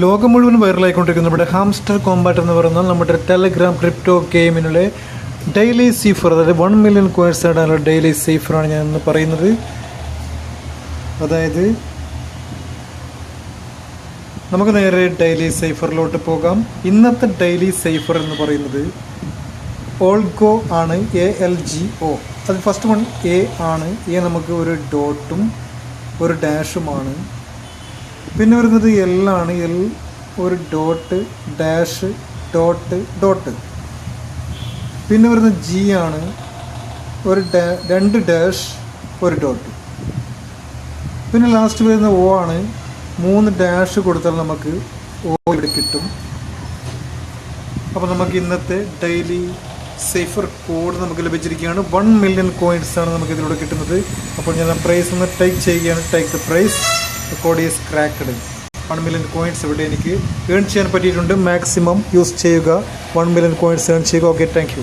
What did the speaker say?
ലോകം മുഴുവൻ വൈറലായിക്കൊണ്ടിരിക്കുന്ന. നമ്മുടെ ഹാംസ്റ്റർ കോമ്പാറ്റ് എന്ന് പറയുന്ന നമ്മുടെ ടെലഗ്രാം ക്രിപ്റ്റോ ഗെയിമിനുള്ള ഡെയിലി സീഫർ അതായത് വൺ മില്യൺ കോയിൻസ് നേടാനുള്ള ഡെയിലി സീഫറാണ് ഞാൻ ഇന്ന് പറയുന്നത്. അതായത് നമുക്ക് നേരെ ഡെയിലി സൈഫറിലോട്ട് പോകാം. ഇന്നത്തെ ഡെയിലി സൈഫർ എന്ന് പറയുന്നത് ഓൾഗോ ആണ് എ എൽ ജി ഒ അത് ഫസ്റ്റ് വൺ എ ആണ്. എ നമുക്ക് ഒരു ഡോട്ടും ഒരു ഡാഷുമാണ് പിന്നെ വരുന്നത് എല്ലാണ് എൽ ഒരു ഡോട്ട് ഡാഷ് ഡോട്ട് ഡോട്ട് പിന്നെ വരുന്നത് ജി ആണ്. ഒരു രണ്ട് ഡാഷ് ഒരു ഡോട്ട് പിന്നെ ലാസ്റ്റ് വരുന്ന ഒ ആണ്. മൂന്ന് ഡാഷ് കൊടുത്താൽ നമുക്ക് ഒ ഇവിടെ കിട്ടും. അപ്പോൾ നമുക്ക് ഇന്നത്തെ ഡെയിലി സേഫർ കോഡ് നമുക്ക് ലഭിച്ചിരിക്കുകയാണ്. വൺ മില്യൺ കോയിൻസ് ആണ് നമുക്ക് ഇതിലൂടെ കിട്ടുന്നത്. അപ്പോൾ ഞാൻ പ്രൈസ് ഒന്ന് ടൈപ്പ് ചെയ്യുകയാണ്. Type the prize code is cracked one million coins ഇവിടെ എനിക്ക് ഏൺ ചെയ്യാൻ പറ്റിയിട്ടുണ്ട്. മാക്സിമം യൂസ് ചെയ്യുക. വൺ മില്യൺ കോയിൻസ് ഏൺ ചെയ്യുക. Okay thank